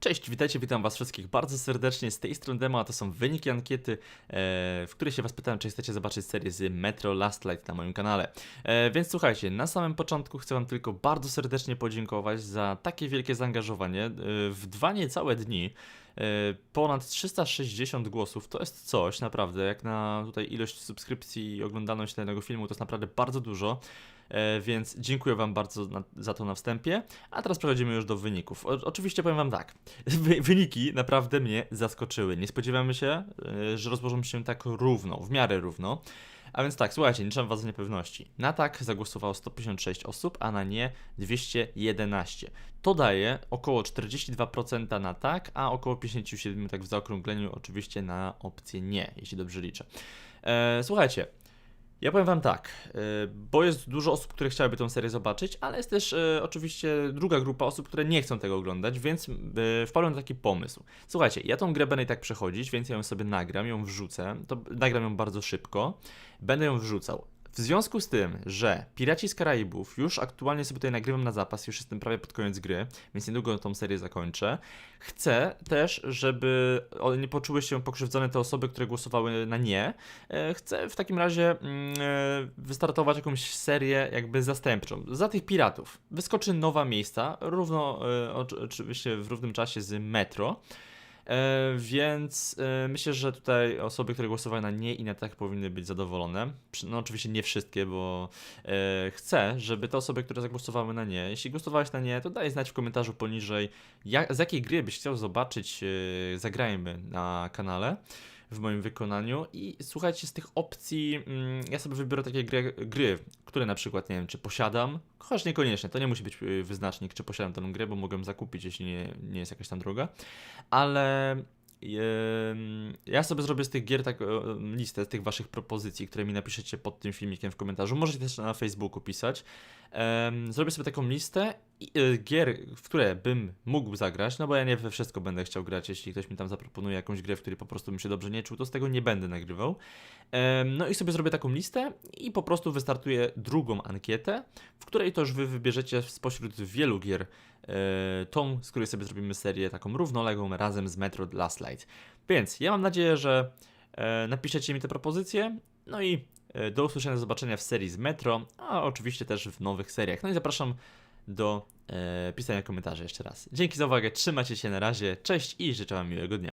Cześć, witajcie, witam was wszystkich bardzo serdecznie. Z tej strony demo, a to są wyniki ankiety, e, w której się was pytałem, czy chcecie zobaczyć serię z Metro Last Light na moim kanale. E, więc słuchajcie, na samym początku chcę wam tylko bardzo serdecznie podziękować za takie wielkie zaangażowanie. E, w dwa niecałe dni ponad 360 głosów, to jest coś naprawdę, jak na tutaj ilość subskrypcji i oglądalność danego filmu, to jest naprawdę bardzo dużo. E, Więc dziękuję Wam bardzo na, za to na wstępie. A teraz przechodzimy już do wyników. O, oczywiście powiem Wam tak. Wy, wyniki naprawdę mnie zaskoczyły. Nie spodziewamy się, e, że rozłożą się tak równo, w miarę równo. A więc tak, słuchajcie, trzeba Was z niepewności. Na tak zagłosowało 156 osób, a na nie 211. To daje około 42% na tak, a około 57% tak w zaokrągleniu oczywiście na opcję nie, jeśli dobrze liczę. E, słuchajcie, ja powiem wam tak, y, bo jest dużo osób, które chciałyby tę serię zobaczyć, ale jest też y, oczywiście druga grupa osób, które nie chcą tego oglądać, więc y, wpadłem na taki pomysł. Słuchajcie, ja tą grę będę i tak przechodzić, więc ja ją sobie nagram, ją wrzucę, to nagram ją bardzo szybko, będę ją wrzucał. W związku z tym, że Piraci z Karaibów już aktualnie sobie tutaj nagrywam na zapas, już jestem prawie pod koniec gry, więc niedługo tą serię zakończę. Chcę też, żeby nie poczuły się pokrzywdzone te osoby, które głosowały na nie. E, Chcę w takim razie mm, e, wystartować jakąś serię jakby zastępczą. Za tych piratów wyskoczy nowa miejsca, równo e, oczy- oczywiście w równym czasie z Metro. E, więc e, myślę, że tutaj osoby, które głosowały na nie i na tak powinny być zadowolone. No oczywiście nie wszystkie, bo e, chcę, żeby te osoby, które zagłosowały na nie, jeśli głosowałeś na nie, to daj znać w komentarzu poniżej, jak, z jakiej gry byś chciał zobaczyć, zagrajmy na kanale w moim wykonaniu i słuchajcie, z tych opcji mm, ja sobie wybiorę takie gry, gry, które na przykład, nie wiem, czy posiadam, chociaż niekoniecznie, to nie musi być y, wyznacznik, czy posiadam tę grę, bo mogę ją zakupić, jeśli nie, nie jest jakaś tam droga, ale ja sobie zrobię z tych gier tak, e, listę z tych waszych propozycji, które mi napiszecie pod tym filmikiem w komentarzu. Możecie też na Facebooku pisać. Zrobię sobie taką listę gier, w które bym mógł zagrać, no bo ja nie we wszystko będę chciał grać. Jeśli ktoś mi tam zaproponuje jakąś grę, w której po prostu bym się dobrze nie czuł, to z tego nie będę nagrywał. No i sobie zrobię taką listę i po prostu wystartuję drugą ankietę, w której to już wy wybierzecie spośród wielu gier e, tą, z której sobie zrobimy serię taką równoległą razem z Metro Last Light. Więc ja mam nadzieję, że e, napiszecie mi te propozycje, no i e, do usłyszenia, do zobaczenia w serii z Metro, a oczywiście też w nowych seriach. No i zapraszam do e, pisania komentarzy jeszcze raz. Dzięki za uwagę, trzymajcie się na razie, cześć i życzę Wam miłego dnia.